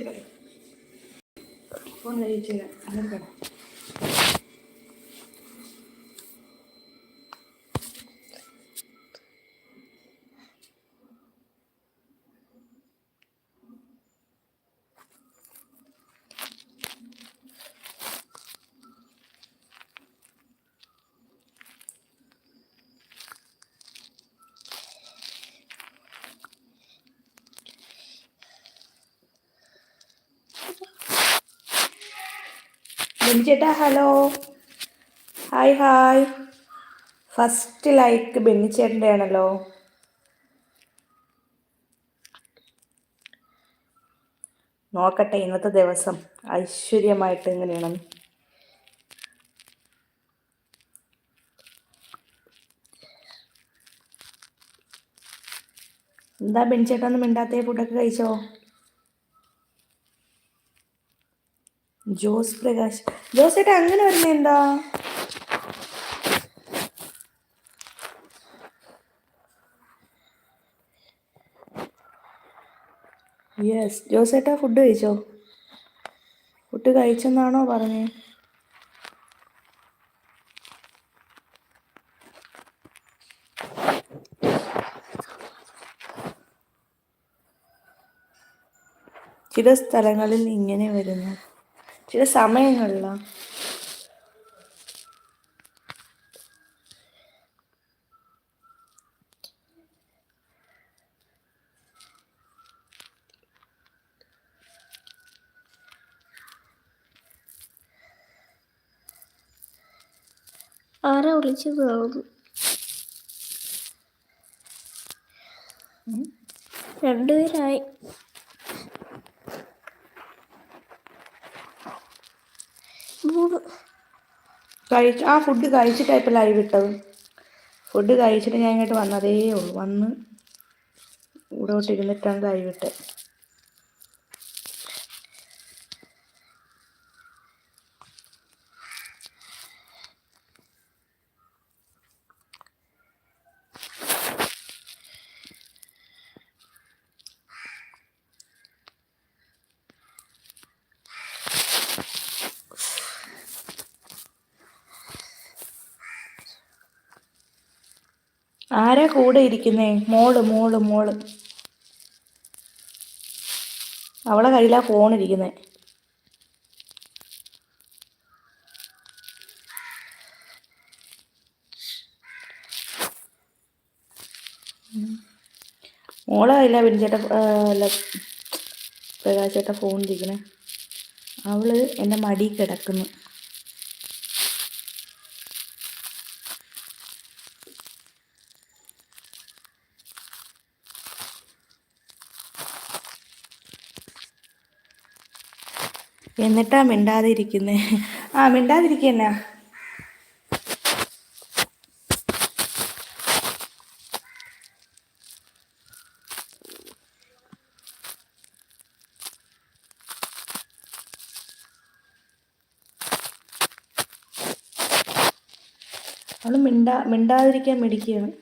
കഴിച്ചില്ല ഫോൺ കഴിച്ചില്ല അങ്ങനെ ബെന്നിച്ചേട്ടാ hello. Hi hi. First like ബെന്നിച്ചേട്ടന്റെ ആണല്ലോ നോക്കട്ടെ ഇന്നത്തെ ദിവസം ഐശ്വര്യമായിട്ട് എങ്ങനെയാണ്? എന്താ ബെന്നിച്ചേട്ടാ ഒന്നും മിണ്ടാത്തേ? ഫുഡൊക്കെ കഴിച്ചോ? ജോസ് പ്രകാശ്. ജോസ് ചേട്ടാ അങ്ങനെ വരുന്നത് എന്താ യെസ് ജോസ് ചേട്ടാ ഫുഡ് കഴിച്ചോ? ഫുഡ് കഴിച്ചെന്നാണോ പറഞ്ഞേ? ചില സ്ഥലങ്ങളിൽ ഇങ്ങനെ വരുന്നു. ചില സമയങ്ങളിലാണ് ആരാ വിളിച്ചു പോകുന്നു? രണ്ടുപേരായി. കഴിച്ചു ആ ഫുഡ് കഴിച്ചിട്ടാണ് ഇപ്പോൾ ലൈവ് ഇട്ടത്. ഫുഡ് കഴിച്ചിട്ട് ഞാൻ ഇങ്ങോട്ട് വന്നതേ ഉള്ളൂ. വന്ന് ഇവിടോട്ട് ഇരുന്നിട്ടാണ് ലൈവ് ഇട്ടത്. കൂടെ ഇരിക്കുന്നേ? മോൾ മോൾ മോൾ. അവളെ കയ്യിലാ ഫോൺ ഇരിക്കുന്നേ. മോളെ കയ്യിലാ പിടിച്ചേട്ട അല്ല പ്രകാശേട്ട ഫോൺ ഇരിക്കണേ അവൾ എന്റെ മടി കിടക്കുന്നു. എന്നിട്ടാ മിണ്ടാതെ ഇരിക്കുന്നേ ആ മിണ്ടാതിരിക്കുന്ന? അവൾ മിണ്ടാ മിണ്ടാതിരിക്കാൻ മിടിക്കുകയാണ്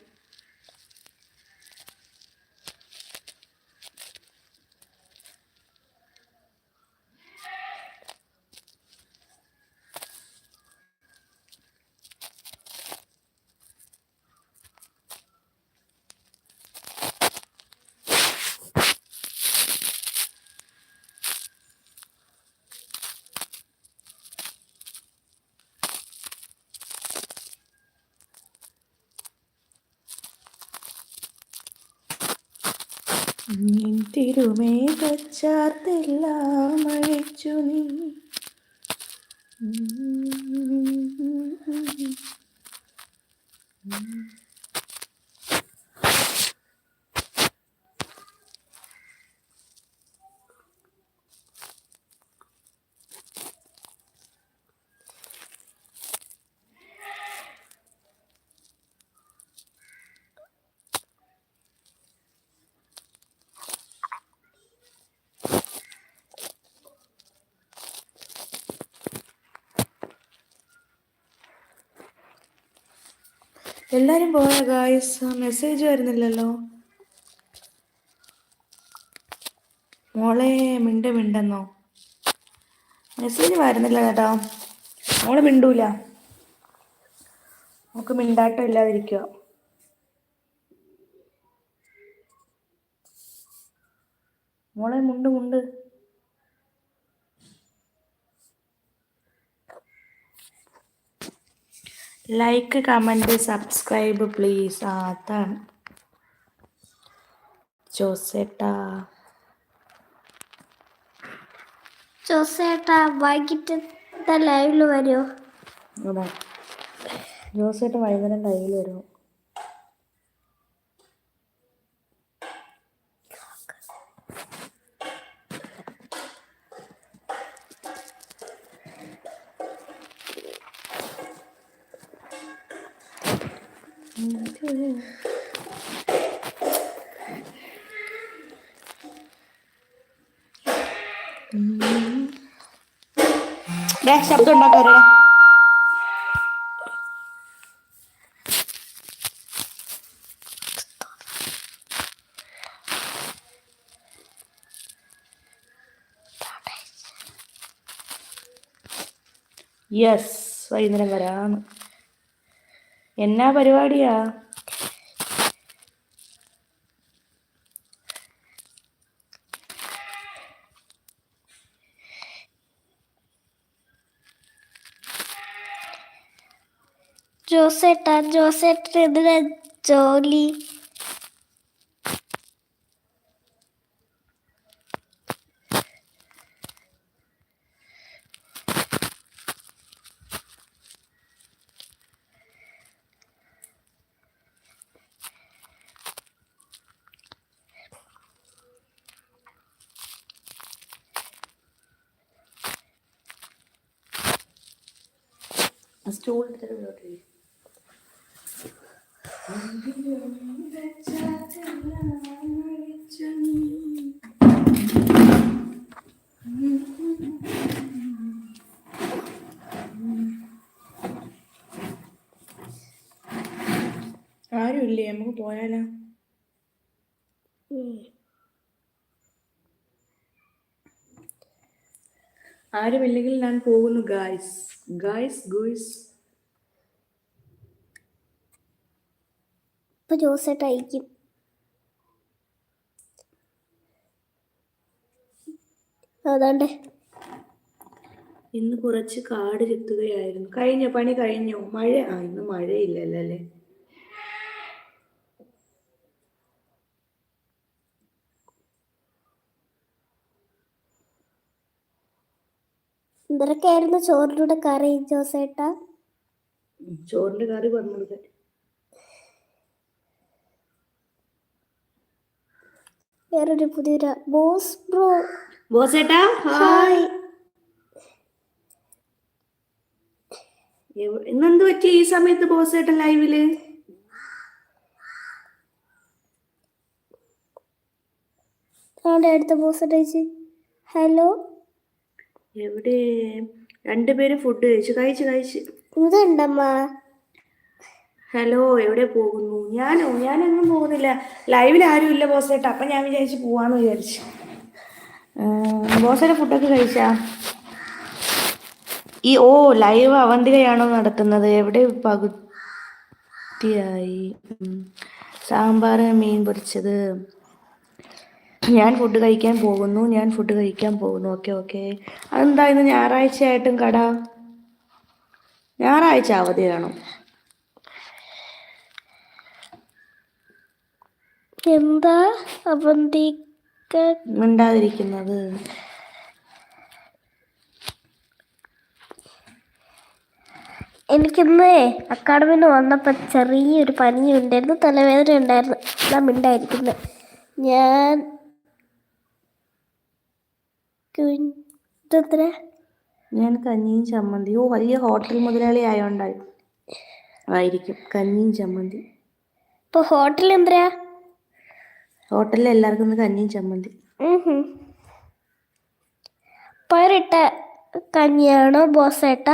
തിരുമേകച്ചാർത്തെല്ലാം അഴിച്ചു നീ. എല്ലാരും പോയ ഗായ്സ് മെസ്സേജ് വരുന്നില്ലല്ലോ. മോളെ മിണ്ട മിണ്ടെന്നോ? മെസ്സേജ് വരുന്നില്ല കേട്ടോ. മോൾ മിണ്ടൂല. നമുക്ക് മിണ്ടാട്ടം ഇല്ലാതിരിക്കുക മോളെ മുണ്ട് മുണ്ട് ലൈക്ക് കമന്റ് സബ്സ്ക്രൈബ് പ്ലീസ് ആ അതാണ്. ജോസേട്ടാ. ജോസേട്ടാ വൈകിട്ട് ലൈവിൽ വരുമോ ജോസേട്ട വൈകുന്നേരം ലൈവിൽ വരും ശബ്ദം ഉണ്ടാക്കാറേ യെസ് വൈകുന്നേരം വരാന്ന്. എന്നാ പരിപാടിയാ? ജോസേട്ടാ ജോസേട്ടൻ എന്തിനാ ജോലി? ആരുമില്ലേ? നമുക്ക് പോയാലോ? ആരുമില്ലെങ്കിൽ ഞാൻ പോകുന്നു ഗായ്സ് ഗായ്സ് ഗുയ്സ് ഇപ്പൊ ജോസേട്ട് അയക്കും അതാണ്ടേ. ഇന്ന് കുറച്ച് കാട് ചുത്തുകയായിരുന്നു. കഴിഞ്ഞ പണി കഴിഞ്ഞോ. മഴ ആ ഇന്ന് മഴയില്ലല്ലോ അല്ലേ? എന്തൊക്കെയായിരുന്നു ചോറിന്റെ കറി ജോസേട്ടാ? ചോറിന്റെ കറി പറഞ്ഞു വേറൊരു പുതിയ ബോസ് ബ്രോ. ബോസ് ഏട്ടാ ഹായ്. ഇന്നെന്ത് പറ്റി ഈ സമയത്ത് ബോസ് ഏട്ട ലൈവിൽ? അവിടെ അടുത്ത ബോസ് ഹലോ. എവിടെ? രണ്ടുപേരും ഫുഡ് കഴിച്ചു. കഴിച്ചു കഴിച്ചു. ഇതുണ്ടമ്മ. ഹലോ എവിടെ പോകുന്നു? ഞാനോ? ഞാനൊന്നും പോകുന്നില്ല. ലൈവിൽ ആരും ഇല്ല ബോസേട്ടാ. അപ്പം ഞാൻ വിചാരിച്ച് പോവാന്ന് വിചാരിച്ചു. ബോസേട്ട ഫുഡൊക്കെ കഴിച്ചാ? ഈ ഓ ലൈവ് അവന്തികയാണോ നടത്തുന്നത്? എവിടെ പകുതിയായി. സാമ്പാർ മീൻ പൊരിച്ചത്. ഞാൻ ഫുഡ് കഴിക്കാൻ പോകുന്നു. ഞാൻ ഫുഡ് കഴിക്കാൻ പോകുന്നു. Okay okay. അതെന്താ ഇന്ന് ഞായറാഴ്ച ആയിട്ടും കട? ഞായറാഴ്ച അവധി എന്താ അവന്തിക്ക? മിണ്ടാതിരിക്കുന്നത്. എനിക്കിന്ന് അക്കാഡമിന് വന്നപ്പോൾ ചെറിയൊരു പനി ഉണ്ടായിരുന്നു തലവേദന ഉണ്ടായിരുന്നു. ഞാൻ മിണ്ടായിരിക്കുന്നത് ഞാൻ ഞാൻ കഞ്ഞിയും ചമ്മന്തി. ഓ വലിയ ഹോട്ടൽ മുതലാളി ആയോണ്ടായി ആയിരിക്കും. കഞ്ഞിയും ചമ്മന്തി. ഇപ്പോൾ ഹോട്ടൽ എന്തരാ ഹോട്ടലിൽ എല്ലാവർക്കും കഞ്ഞിയും ചമ്മന്തി. പയറിട്ട കഞ്ഞിയാണോ ബോസേട്ട?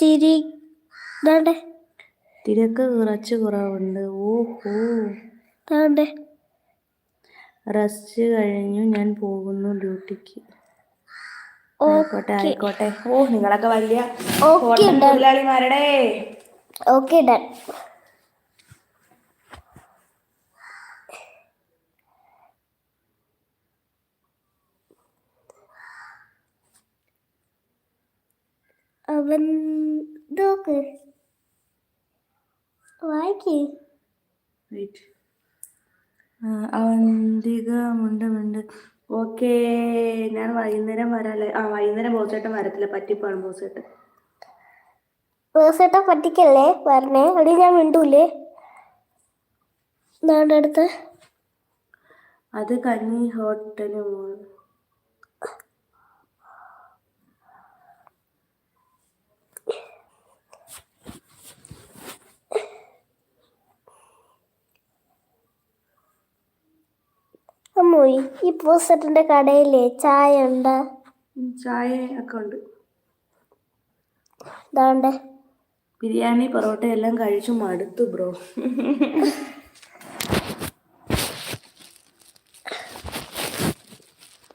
തിരി തിരക്ക് കുറച്ച് കുറവുണ്ട്. ഓഹോ ദാണ്ടെ റെസ്റ്റ് കഴിഞ്ഞു ഞാൻ പോകുന്നു ഡ്യൂട്ടിക്ക്. ഓ ആയിക്കോട്ടെ ആയിക്കോട്ടെ. ഓ നിങ്ങളൊക്കെ വലിയ തൊഴിലാളിമാരുടെ ഓക്കെ ഡൺ നോക്ക് വായിക്ക്. വെയിറ്റ് അവന്തിക മുണ്ട് മുണ്ട്. ഓക്കേ ഞാൻ വൈകുന്നേരം വരാല്ലേ? ആ വൈകുന്നേരം ബോസേട്ടൻ വരത്തില്ല. പറ്റിപ്പാണ് ബോസേട്ടൻ. പേഴ്സേട്ടാ പറ്റിക്കല്ലേ പറഞ്ഞേ അവിടെ ഞാൻ മിണ്ടൂലേ? നാടെ അടുത്ത് അത് കഞ്ഞി ഹോട്ടൽ മോൾ. അമ്മോയി ഈ പേഴ്സേട്ടന്റെ കടയിലെ ചായ ഉണ്ട്? ചായ ഒക്കെ ഉണ്ട്. ദാണ്ടെ ബിരിയാണി പൊറോട്ട എല്ലാം കഴിച്ചു മടുത്തു ബ്രോ.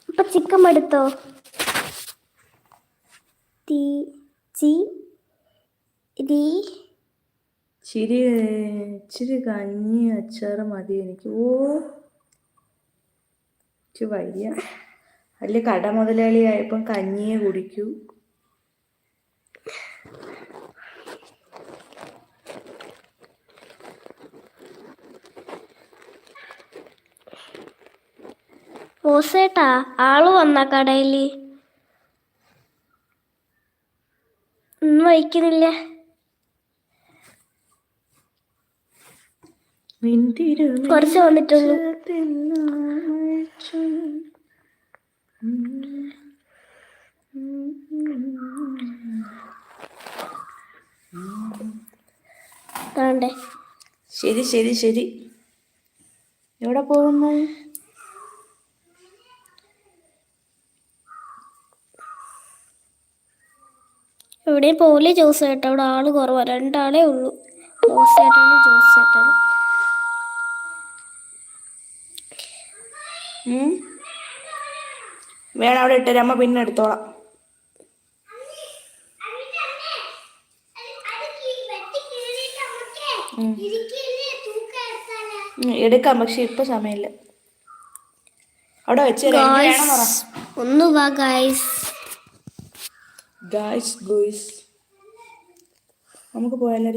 ഇപ്പൊ ചിക്കൻ മടുത്തോ? തീ ചി രീ. ചിരി ഇച്ചിരി കഞ്ഞി അച്ചാറ് മതി എനിക്ക്. ഓ. ഇച്ചിരി വയ്യ വലിയ കട മുതലാളിയായപ്പം കഞ്ഞിയെ കുടിക്കൂ. ഓസേട്ടാ ആൾ വന്ന കടയിൽ. ഒന്നും വഹിക്കുന്നില്ല കുറച്ച് വന്നിട്ടുള്ളൂ. ദാണ്ടെ ശരി ശരി ശരി. എവിടെ പോകുന്നു? എവിടെയും പോലെ ജോസ് ചേട്ടാ. ഇവിടെ ആൾ കുറവാണ് രണ്ടാളേ ഉള്ളൂ. ജോസ് ചേട്ടാണ് ജോസ് ചേട്ടാണ് വേണം അവിടെ ഇട്ടേര് അമ്മ പിന്നെ എടുത്തോളാം. എടുക്കാം. പക്ഷെ ഇപ്പൊ സമയമില്ല. അവിടെ വെച്ചേരാ വേണം പറ. ഒന്ന് വാ ഗായ്സ് ഗായ്സ് ഗോയ്സ് നമുക്ക് പോയാലോ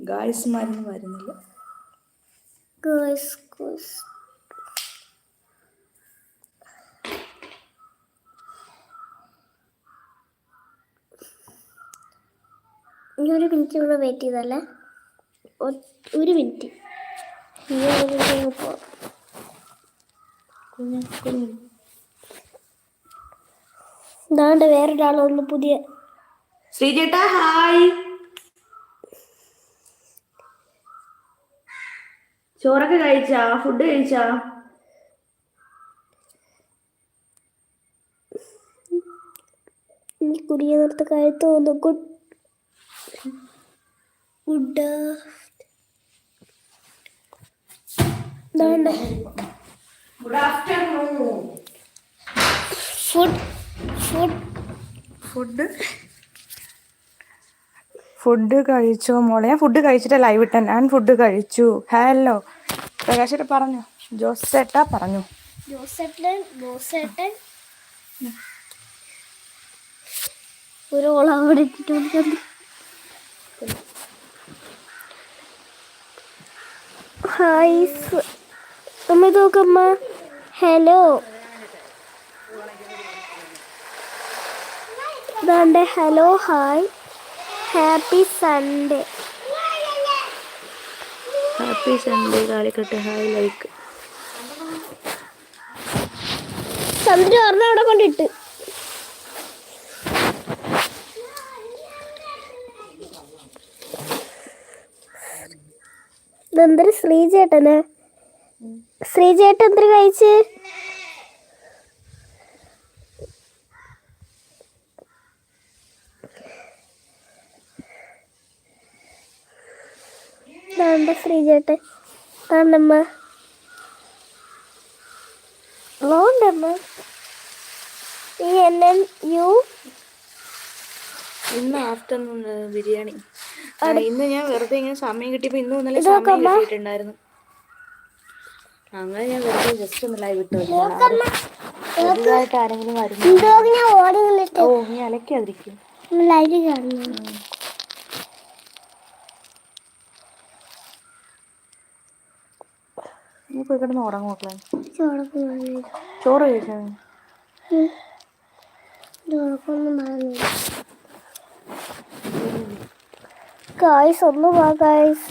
ഗായ്സ് മരുന്ന് വരുന്നില്ല. ഗായ്സ് ഗായ്സ് ഇനി ഒരു മിനിറ്റ് ഇവിടെ വെയിറ്റ് ചെയ്തല്ലേ? ഒരു മിനിറ്റ് ഇനി ഒരു മിനിറ്റ് കുഞ്ഞു ഇതാണ്ട് വേറൊരാൾ പുതിയ ശ്രീജേട്ടാ ഹായ്. ചോറൊക്കെ കഴിച്ചാ? ഫുഡ് കഴിച്ചാ? നീ കുടിയ നിർത്ത കഴുത്ത് തോന്നു. ഗുഡ്. ഗുഡ്. ഇതാണ്ട്. Good afternoon. Food. Food. Food? Food കഴിച്ചോ മോളെ? ഞാൻ ഫുഡ് കഴിച്ചിട്ട് ലൈവ് ഇട്ട ഞാൻ ഫുഡ് കഴിച്ചു. ഹലോ. പ്രകാശേട്ട പറഞ്ഞു. ജോസ് ചേട്ടാ പറഞ്ഞു ഒരു ഹായ് അമ്മ നോക്കമ്മ hello. Hello hi. Happy Sunday. Happy Sunday Calicut hi like. അവിടെ കൊണ്ടിട്ട് ശ്രീചേട്ടന്? ശ്രീചേട്ടൻ എന്തൊരു കഴിച്ച്? നമ്മുടെ ശ്രീചേട്ടൻ ആണമ്മ ലോണ്ടമ്മ ഈ എൻ എൻ യു. ഇന്ന് ആഫ്റ്റർനൂൺ ബിരിയാണി. ഇന്ന് ഞാൻ വെറുതെ ഇങ്ങനെ സമയം കിട്ടിയപ്പോൾ ഇന്ന് ഇന്നലെ സമയം കിട്ടിയിട്ടുണ്ടായിരുന്നു. അങ്ങനെ ഞാൻ വെറുതെ ജസ്റ്റ് ഒന്ന് ലൈവ് ഇട്ട് ആരെങ്കിലും വരുന്നു ഓ ഞാൻ അലക്കാതിരിക്കും ലൈവ് കാണുന്നു. പോയി. കിടന്ന് ഉറങ്ങും മക്കളെ ചോറ് ഗായ്സ് ഒന്ന് വാ ഗായ്സ്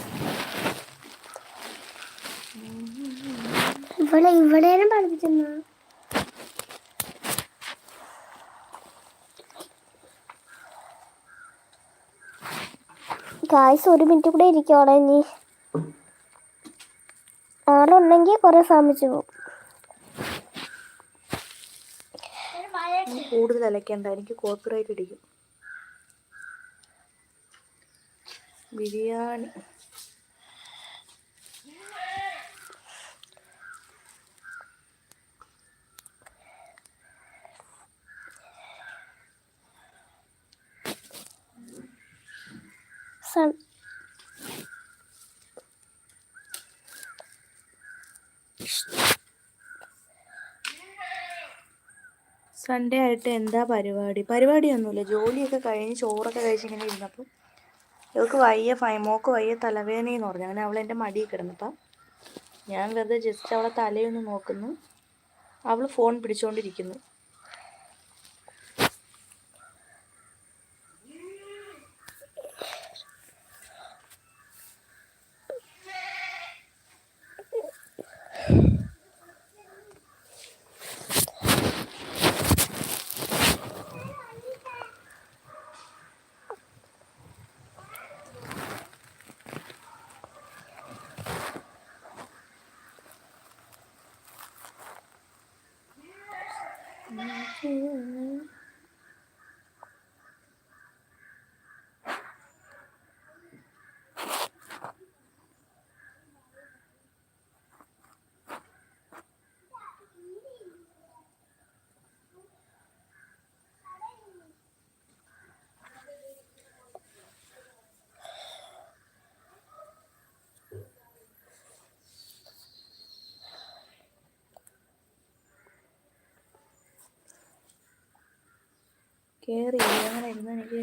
ഇവിടെ ഇവിടെയാണ് പഠിപ്പിക്കുന്ന ഗായ്സ് ഒരു മിനിറ്റ് കൂടെ ഇരിക്കുവാണെ നീ ആളുണ്ടെങ്കിൽ കുറെ സാമിച്ചു പോകും. കൂടുതൽ അലക്കേണ്ട. എനിക്ക് കോപ്പിറൈറ്റ് ഇടിക്കും ബിരിയാണി. സൺ സൺഡേ ആയിട്ട് എന്താ പരിപാടി? പരിപാടിയൊന്നുമില്ല. ജോലിയൊക്കെ കഴിഞ്ഞ് ചോറൊക്കെ കഴിച്ചിങ്ങനെ ഇരുന്നപ്പം ഇവൾക്ക് വയ്യ ഫൈ മോക്ക് വയ്യ തലവേദനയെന്ന് പറഞ്ഞു. അങ്ങനെ അവൾ എന്റെ മടിയിൽ കിടന്നപ്പം ഞാൻ വെറുതെ ജസ്റ്റ് അവളെ തലയൊന്ന് നോക്കുന്നു. അവൾ ഫോൺ പിടിച്ചുകൊണ്ടിരിക്കുന്നു കയറി അങ്ങനെ ഇരുന്ന് എനിക്ക്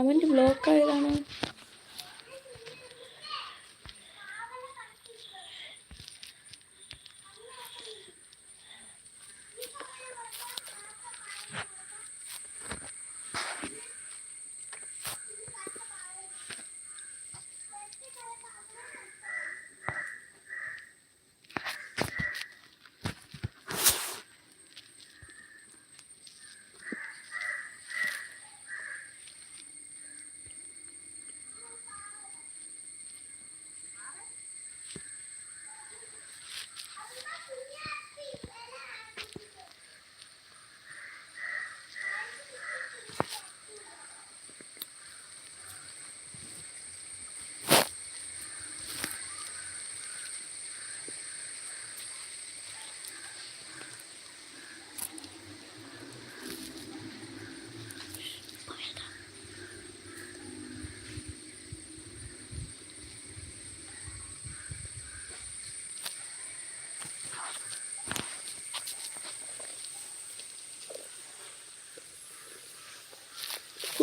കമന്റ് ബ്ലോക്ക് ആയതാണ്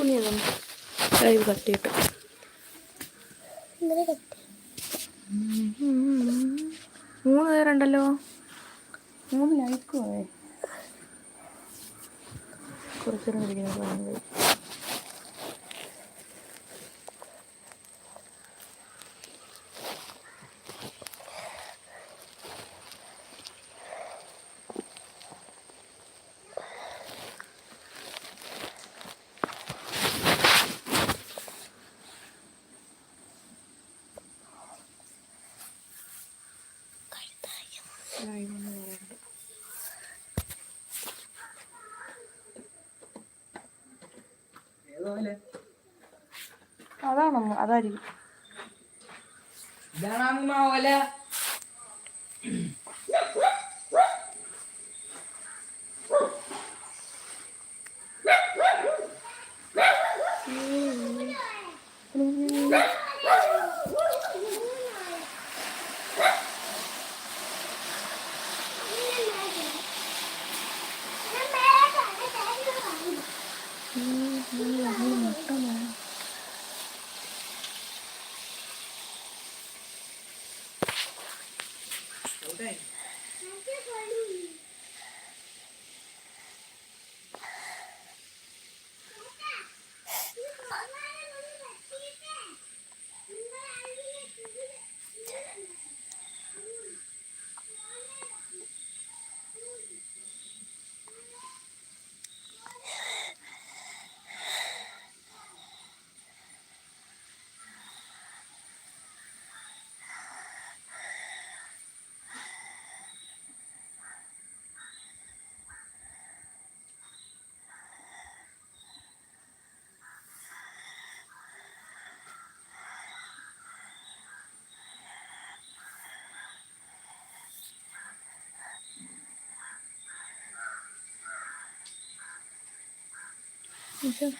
കുഞ്ഞിതൊന്നും കഴിവ് കട്ടിയിട്ട് അതാണോ? അതായിരിക്കും ഇല്ല